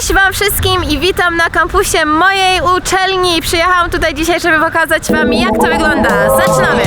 Cześć Wam wszystkim i witam na kampusie mojej uczelni. Przyjechałam tutaj dzisiaj, żeby pokazać Wam jak to wygląda. Zaczynamy!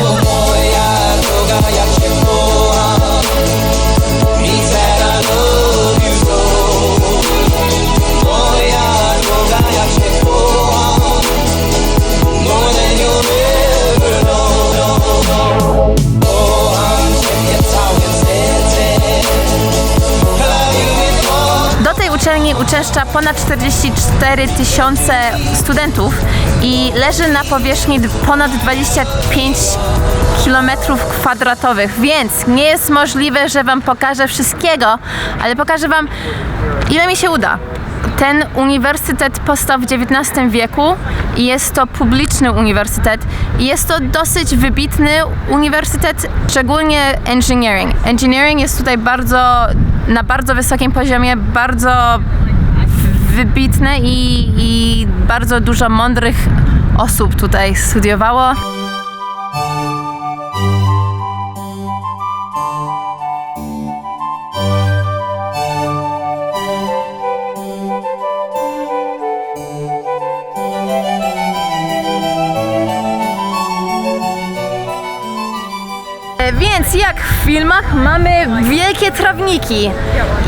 Uczęszcza ponad 44 tysiące studentów i leży na powierzchni ponad 25 kilometrów kwadratowych, więc nie jest możliwe, że Wam pokażę wszystkiego, ale pokażę Wam, ile mi się uda. Ten uniwersytet powstał w XIX wieku i jest to publiczny uniwersytet jest to dosyć wybitny uniwersytet, szczególnie engineering. Engineering jest tutaj bardzo, na bardzo wysokim poziomie, bardzo wybitne i, i bardzo dużo mądrych osób tutaj studiowało. Filmach mamy wielkie trawniki.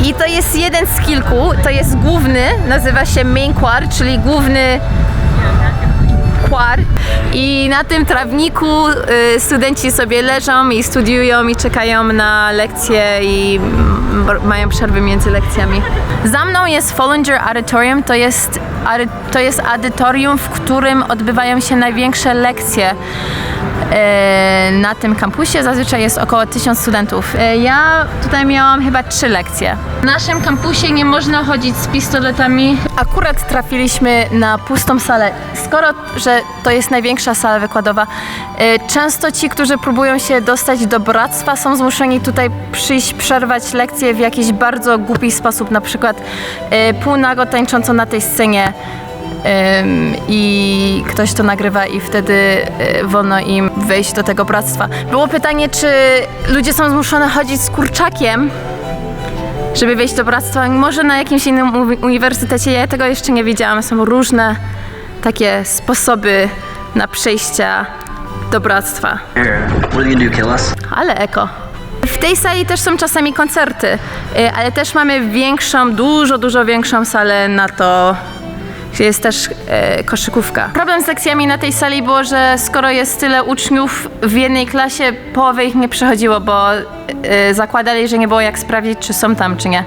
I to jest jeden z kilku, to jest główny, nazywa się main quad, czyli główny quad i na tym trawniku y, studenci sobie leżą i studiują i czekają na lekcje i mają przerwy między lekcjami. Za mną jest Follinger Auditorium, to jest, to jest audytorium, w którym odbywają się największe lekcje e, na tym kampusie. Zazwyczaj jest około 1000 studentów. E, Ja tutaj miałam chyba trzy lekcje. W naszym kampusie nie można chodzić z pistoletami. Akurat trafiliśmy na pustą salę. Skoro, że to jest największa sala wykładowa, e, często ci, którzy próbują się dostać do bractwa, są zmuszeni tutaj przyjść, przerwać lekcje w jakiś bardzo głupi sposób, na przykład półnago tańcząco na tej scenie. I ktoś to nagrywa i wtedy y, wolno im wejść do tego bractwa. Było pytanie, czy ludzie są zmuszone chodzić z kurczakiem, żeby wejść do bractwa. Może na jakimś innym uni- uniwersytecie, ja tego jeszcze nie wiedziałam. Są różne takie sposoby na przejścia do bractwa. Ale eko. W tej sali też są czasami koncerty, y, ale też mamy większą, dużo, dużo większą salę na to, jest też e, koszykówka. Problem z lekcjami na tej sali było, że skoro jest tyle uczniów w jednej klasie, połowy ich nie przychodziło, bo e, zakładali, że nie było jak sprawdzić, czy są tam, czy nie.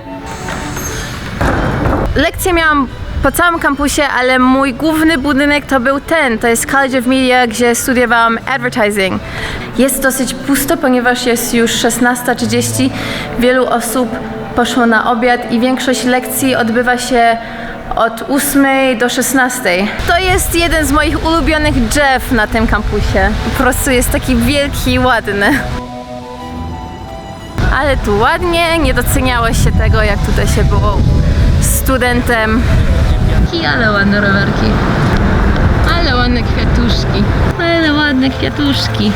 Lekcje miałam po całym kampusie, ale mój główny budynek to był ten, to jest College of Media, gdzie studiowałam advertising. Jest dosyć pusto, ponieważ jest już 16.30. Wielu osób poszło na obiad i większość lekcji odbywa się od 8 do 16. To jest jeden z moich ulubionych drzew na tym kampusie. Po prostu jest taki wielki i ładny. Ale tu ładnie, nie doceniało się tego, jak tutaj się było studentem. I ale ładne rowerki. Ale ładne kwiatuszki. Ale ładne kwiatuszki.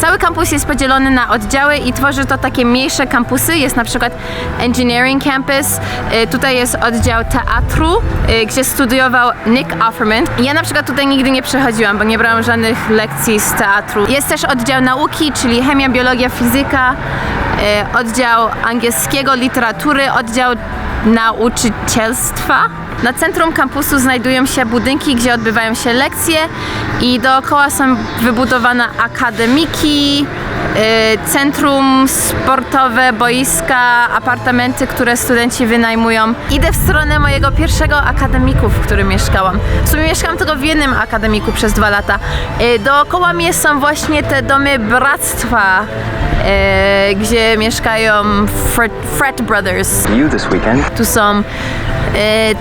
Cały kampus jest podzielony na oddziały i tworzy to takie mniejsze kampusy. Jest na przykład Engineering Campus, y, tutaj jest oddział teatru, y, gdzie studiował Nick Offerman. Ja na przykład tutaj nigdy nie przechodziłam, bo nie brałam żadnych lekcji z teatru. Jest też oddział nauki, czyli chemia, biologia, fizyka, y, oddział angielskiego, literatury, oddział nauczycielstwa. Na centrum kampusu znajdują się budynki, gdzie odbywają się lekcje i dookoła są wybudowane akademiki, y, centrum sportowe, boiska, apartamenty, które studenci wynajmują. Idę w stronę mojego pierwszego akademiku, w którym mieszkałam. W sumie mieszkałam tylko w jednym akademiku przez dwa lata. Y, Dookoła mnie są właśnie te domy bractwa, y, gdzie mieszkają Fred, Fred Brothers. You this weekend? Tu są e,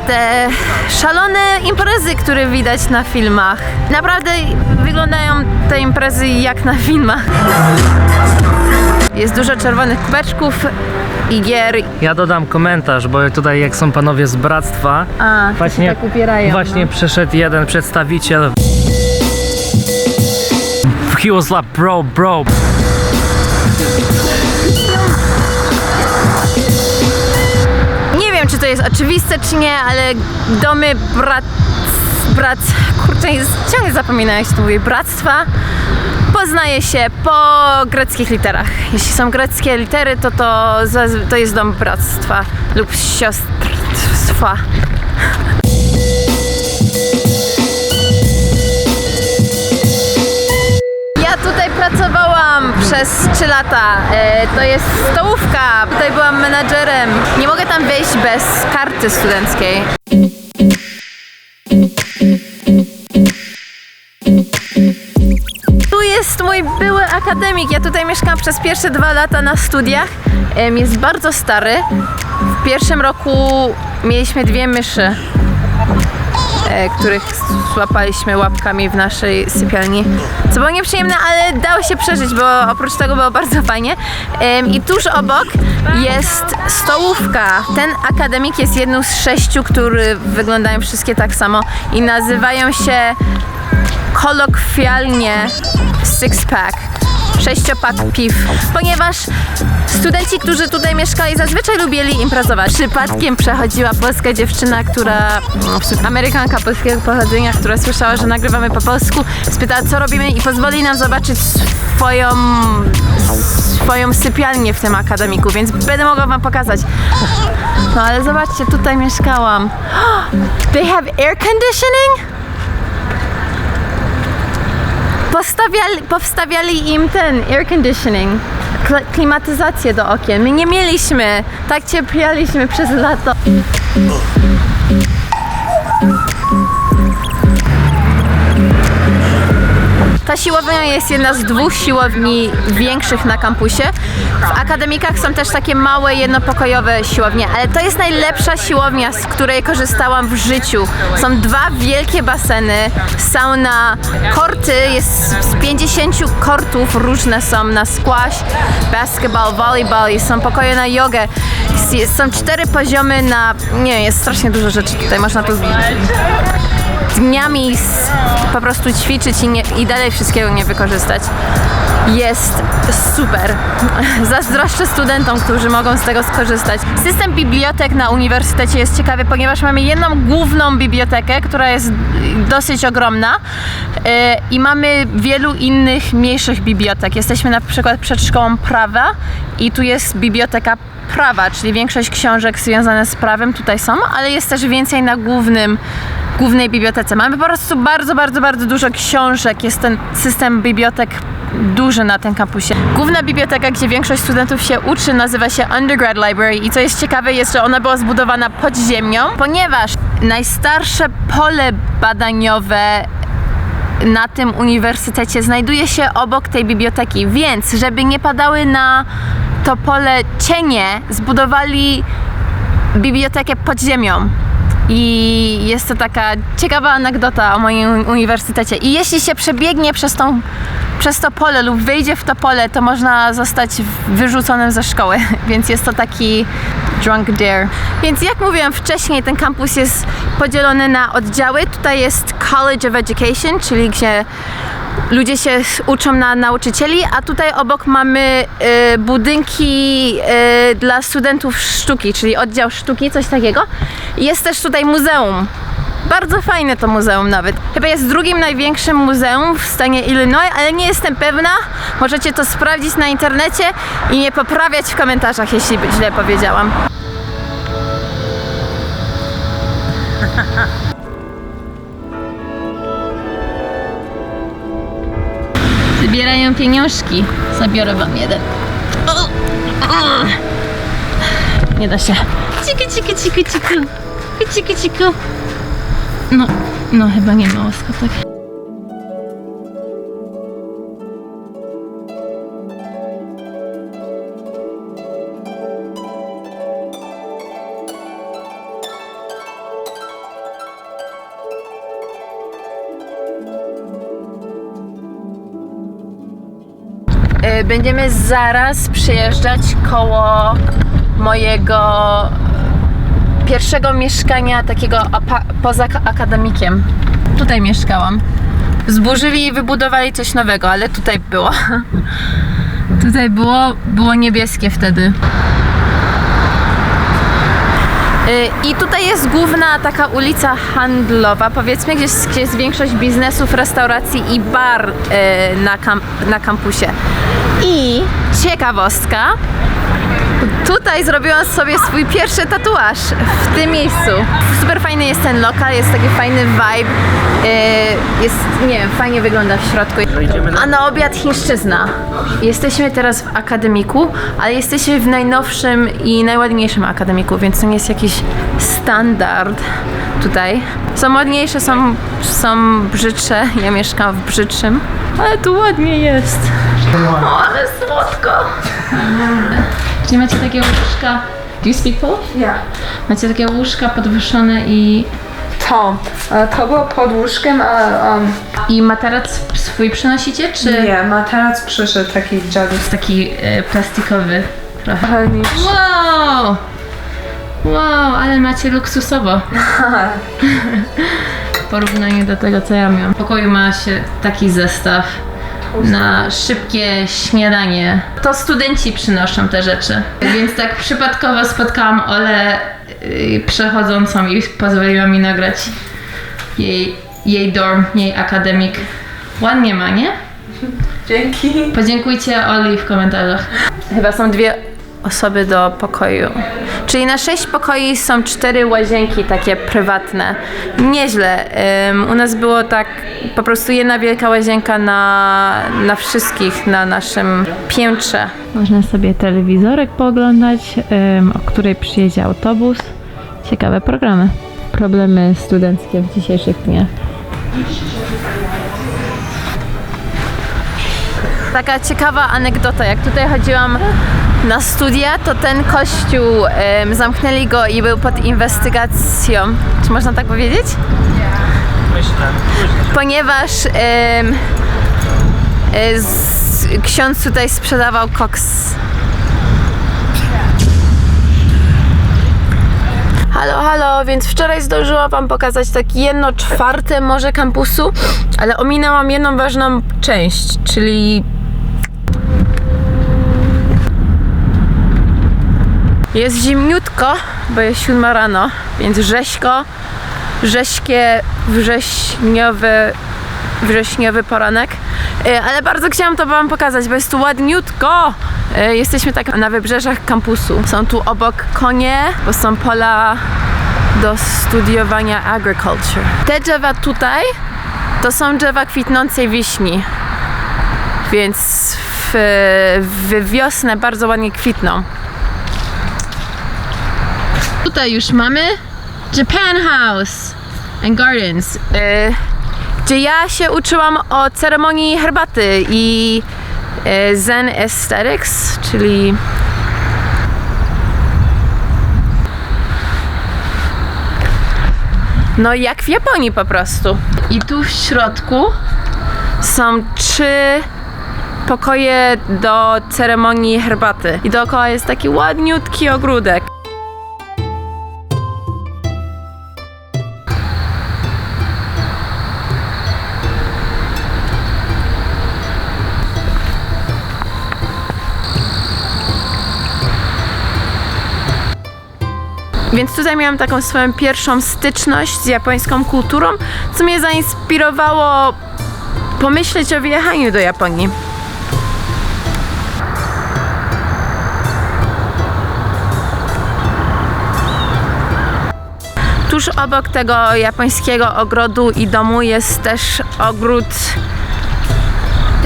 te szalone imprezy, które widać na filmach. Naprawdę wyglądają te imprezy jak na filmach. Jest dużo czerwonych kubeczków i gier. Ja dodam komentarz, bo tutaj jak są panowie z bractwa, A, właśnie, tak upierają. właśnie no. przyszedł jeden przedstawiciel. He was like, bro, bro. Nie wiem, czy to jest oczywiste czy nie, ale domy brat... brat... kurczę, ciągle zapominam jak się to mówi, bractwa poznaje się po greckich literach. Jeśli są greckie litery, to to, to jest dom bractwa lub siostrstwa. Pracowałam przez 3 lata. E, to jest stołówka. Tutaj byłam menadżerem. Nie mogę tam wejść bez karty studenckiej. Tu jest mój były akademik. Ja tutaj mieszkam przez pierwsze dwa lata na studiach. Jest bardzo stary. W pierwszym roku mieliśmy dwie myszy, których złapaliśmy łapkami w naszej sypialni. Co było nieprzyjemne, ale dało się przeżyć, bo oprócz tego było bardzo fajnie. I tuż obok jest stołówka. Ten akademik jest jedną z sześciu, które wyglądają wszystkie tak samo i nazywają się kolokwialnie six pack. Sześciopak piw, ponieważ studenci, którzy tutaj mieszkali, zazwyczaj lubili imprezować. Przypadkiem przechodziła polska dziewczyna, która, sumie Amerykanka polskiego pochodzenia, która słyszała, że nagrywamy po polsku, spytała, co robimy i pozwoli nam zobaczyć swoją, swoją sypialnię w tym akademiku, więc będę mogła wam pokazać. No ale zobaczcie, tutaj mieszkałam. They have air conditioning? Postawiali, powstawiali im ten air conditioning, kl- klimatyzację do okien. My nie mieliśmy, tak cierpieliśmy przez lato. Ta siłownia jest jedna z dwóch siłowni większych na kampusie. W akademikach są też takie małe, jednopokojowe siłownie, ale to jest najlepsza siłownia, z której korzystałam w życiu. Są dwa wielkie baseny, sauna, korty, jest z 50 kortów różne są na squash, basketball, volleyball, i są pokoje na jogę. Są cztery poziomy na... Nie, jest strasznie dużo rzeczy tutaj, można tu dniami po prostu ćwiczyć i, nie, i dalej wszystkiego nie wykorzystać. Jest super. Zazdroszczę studentom, którzy mogą z tego skorzystać. System bibliotek na uniwersytecie jest ciekawy, ponieważ mamy jedną główną bibliotekę, która jest dosyć ogromna yy, i mamy wielu innych mniejszych bibliotek. Jesteśmy na przykład przed szkołą prawa i tu jest biblioteka prawa, czyli większość książek związane z prawem tutaj są, ale jest też więcej na głównym głównej bibliotece. Mamy po prostu bardzo, bardzo, bardzo dużo książek. Jest ten system bibliotek duży na tym kampusie. Główna biblioteka, gdzie większość studentów się uczy, nazywa się Undergrad Library i co jest ciekawe jest, że ona była zbudowana pod ziemią, ponieważ najstarsze pole badaniowe na tym uniwersytecie znajduje się obok tej biblioteki, więc żeby nie padały na to pole cienie, zbudowali bibliotekę pod ziemią. I jest to taka ciekawa anegdota o moim uniwersytecie. I jeśli się przebiegnie przez, tą, przez to pole lub wejdzie w to pole, to można zostać wyrzuconym ze szkoły. Więc jest to taki drunk dare. Więc jak mówiłam wcześniej, ten kampus jest podzielony na oddziały. Tutaj jest College of Education, czyli gdzie ludzie się uczą na nauczycieli, a tutaj obok mamy y, budynki y, dla studentów sztuki, czyli oddział sztuki, coś takiego. Jest też tutaj muzeum. Bardzo fajne to muzeum nawet. Chyba jest drugim największym muzeum w stanie Illinois, ale nie jestem pewna. Możecie to sprawdzić na internecie i nie poprawiać w komentarzach, jeśli źle powiedziałam. Zbierają pieniążki. Zabiorę wam jeden. Nie da się. Ciku, ciku, ciku, ciku. Ciku, ciku. No, no chyba nie ma łaskotek. Będziemy zaraz przyjeżdżać koło mojego pierwszego mieszkania takiego poza ak- akademikiem. Tutaj mieszkałam. Zburzyli i wybudowali coś nowego, ale tutaj było. Tutaj było, było niebieskie wtedy. I tutaj jest główna taka ulica handlowa, powiedzmy, gdzie jest, gdzie jest większość biznesów, restauracji i bar e, na, na kampusie. I ciekawostka, Tutaj zrobiłam sobie swój pierwszy tatuaż w tym miejscu. Super fajny jest ten lokal, jest taki fajny vibe. Yy, Jest, nie wiem, fajnie wygląda w środku. A na obiad chińszczyzna. Jesteśmy teraz w akademiku, ale jesteśmy w najnowszym i najładniejszym akademiku, więc to nie jest jakiś standard tutaj. Są ładniejsze, są, są brzydsze. Ja mieszkam w brzydszym, ale tu ładnie jest. O, ale słodko. Gdzie macie takie łóżka? Do you speak Polish? Ja. Macie takie łóżka podwyższone i, To. E, To było pod łóżkiem, a um, i materac swój przynosicie, czy nie, materac przyszedł taki dziadek. taki e, plastikowy trochę? Trochę niż... Wow! Wow, ale macie luksusowo. W porównaniu do tego, co ja miałam. W pokoju ma się taki zestaw na szybkie śniadanie. To studenci przynoszą te rzeczy. Więc tak przypadkowo spotkałam Olę y, przechodzącą i pozwoliła mi nagrać jej, jej dorm, jej akademik. Ładnie ma, nie? Dzięki. Podziękujcie Oli w komentarzach. Chyba są dwie osoby do pokoju. Czyli na sześć pokoi są cztery łazienki takie prywatne. Nieźle. Ym, u nas było tak po prostu jedna wielka łazienka na, na wszystkich na naszym piętrze. Można sobie telewizorek pooglądać, o której przyjedzie autobus. Ciekawe programy. Problemy studenckie w dzisiejszych dniach. Taka ciekawa anegdota, jak tutaj chodziłam na studia, to ten kościół em, zamknęli go i był pod inwestygacją. Czy można tak powiedzieć? Myślę. Ponieważ em, e, z, ksiądz tutaj sprzedawał koks. Halo, halo, więc wczoraj zdążyłam Wam pokazać tak jedno czwarte może kampusu, ale ominęłam jedną ważną część, czyli Jest zimniutko, bo jest siódma rano, więc rzeźko, rześkie, wrześniowy, wrześniowy poranek. E, Ale bardzo chciałam to Wam pokazać, bo jest tu ładniutko. E, Jesteśmy tak na wybrzeżach kampusu. Są tu obok konie, bo są pola do studiowania agriculture. Te drzewa tutaj to są drzewa kwitnącej wiśni, więc w, w wiosnę bardzo ładnie kwitną. Tutaj już mamy Japan House and Gardens, y, gdzie ja się uczyłam o ceremonii herbaty i y, Zen Aesthetics, czyli no jak w Japonii po prostu. I tu w środku są trzy pokoje do ceremonii herbaty. I dookoła jest taki ładniutki ogródek. Więc tutaj miałam taką swoją pierwszą styczność z japońską kulturą, co mnie zainspirowało pomyśleć o wyjechaniu do Japonii. Tuż obok tego japońskiego ogrodu i domu jest też ogród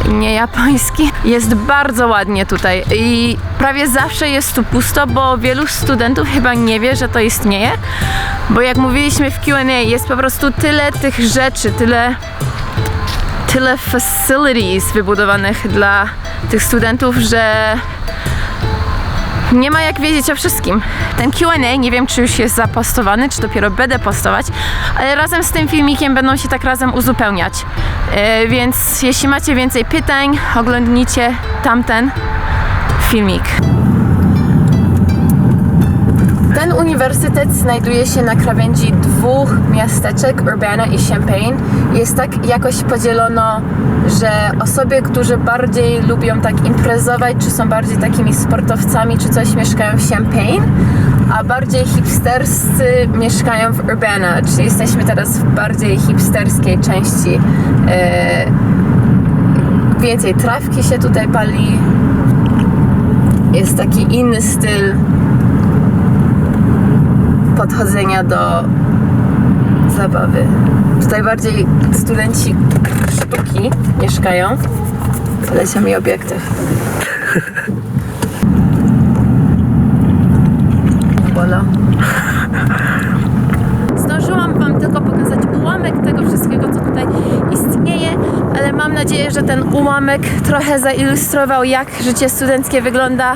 nie japoński. Jest bardzo ładnie tutaj i prawie zawsze jest tu pusto, bo wielu studentów chyba nie wie, że to istnieje. Bo jak mówiliśmy w Q&A, jest po prostu tyle tych rzeczy, tyle tyle facilities wybudowanych dla tych studentów, że nie ma jak wiedzieć o wszystkim. Ten Q&A, nie wiem czy już jest zapostowany, czy dopiero będę postować, ale razem z tym filmikiem będą się tak razem uzupełniać. E, więc jeśli macie więcej pytań, oglądnijcie tamten filmik. Ten uniwersytet znajduje się na krawędzi dwóch miasteczek, Urbana i Champaign. Jest tak jakoś podzielono, że osoby, którzy bardziej lubią tak imprezować, czy są bardziej takimi sportowcami, czy coś, mieszkają w Champaign, a bardziej hipsterscy mieszkają w Urbana, czyli jesteśmy teraz w bardziej hipsterskiej części. E, więcej trawki się tutaj pali. Jest taki inny styl podchodzenia do zabawy. Tutaj bardziej studenci sztuki mieszkają. Polecia mi obiektyw. Bolo. Zdążyłam Wam tylko pokazać ułamek tego wszystkiego, co tutaj istnieje, ale mam nadzieję, że ten ułamek trochę zailustrował, jak życie studenckie wygląda,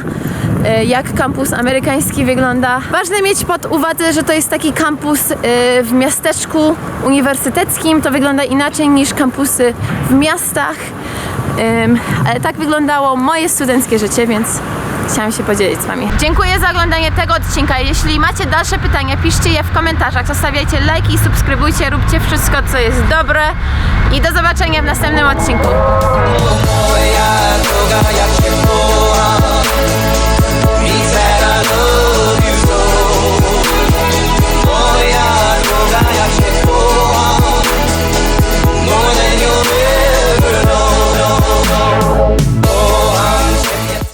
E, jak kampus amerykański wygląda. Ważne mieć pod uwagę, że to jest taki kampus e, w miasteczku uniwersyteckim. To wygląda inaczej niż kampusy w miastach. Ale tak wyglądało moje studenckie życie, więc chciałam się podzielić z Wami. Dziękuję za oglądanie tego odcinka. Jeśli macie dalsze pytania, piszcie je w komentarzach, zostawiajcie lajki, subskrybujcie, róbcie wszystko, co jest dobre i do zobaczenia w następnym odcinku.